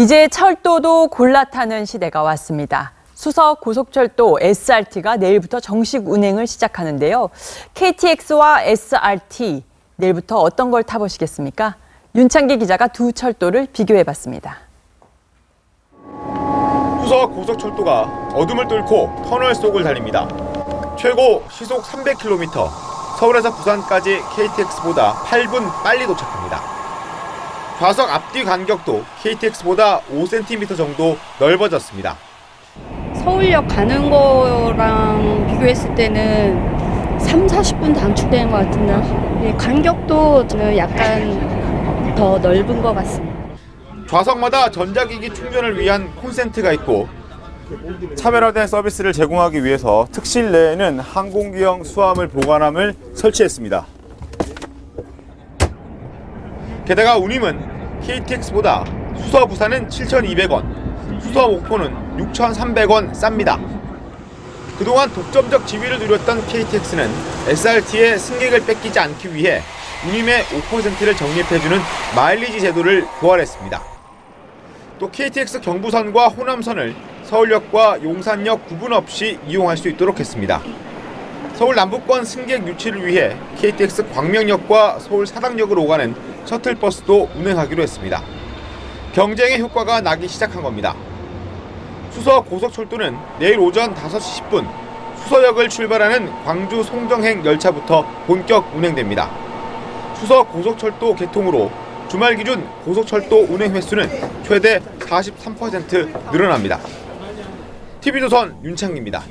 이제 철도도 골라 타는 시대가 왔습니다. 수서 고속철도 SRT가 내일부터 정식 운행을 시작하는데요. KTX와 SRT 내일부터 어떤 걸 타보시겠습니까? 윤창기 기자가 두 철도를 비교해 봤습니다. 수서 고속철도가 어둠을 뚫고 터널 속을 달립니다. 최고 시속 300km, 서울에서 부산까지 KTX보다 8분 빨리 도착합니다. 좌석 앞뒤 간격도 KTX보다 5cm 정도 넓어졌습니다. 서울역 가는 거랑 비교했을 때는 3, 40분 단축되는 것 같은데 예, 간격도 저는 약간 더 넓은 것 같습니다. 좌석마다 전자기기 충전을 위한 콘센트가 있고 차별화된 서비스를 제공하기 위해서 특실 내에는 항공기형 수화물 보관함을 설치했습니다. 게다가 운임은 KTX보다 수서 부산은 7,200원, 수서 목포는 6,300원 쌉니다. 그동안 독점적 지위를 누렸던 KTX는 SRT의 승객을 뺏기지 않기 위해 운임의 5%를 적립해주는 마일리지 제도를 부활했습니다. 또 KTX 경부선과 호남선을 서울역과 용산역 구분 없이 이용할 수 있도록 했습니다. 서울 남부권 승객 유치를 위해 KTX 광명역과 서울 사당역으로 오가는 셔틀버스도 운행하기로 했습니다. 경쟁의 효과가 나기 시작한 겁니다. 수서 고속철도는 내일 오전 5시 10분 수서역을 출발하는 광주 송정행 열차부터 본격 운행됩니다. 수서 고속철도 개통으로 주말 기준 고속철도 운행 횟수는 최대 43% 늘어납니다. TV조선 윤창기입니다.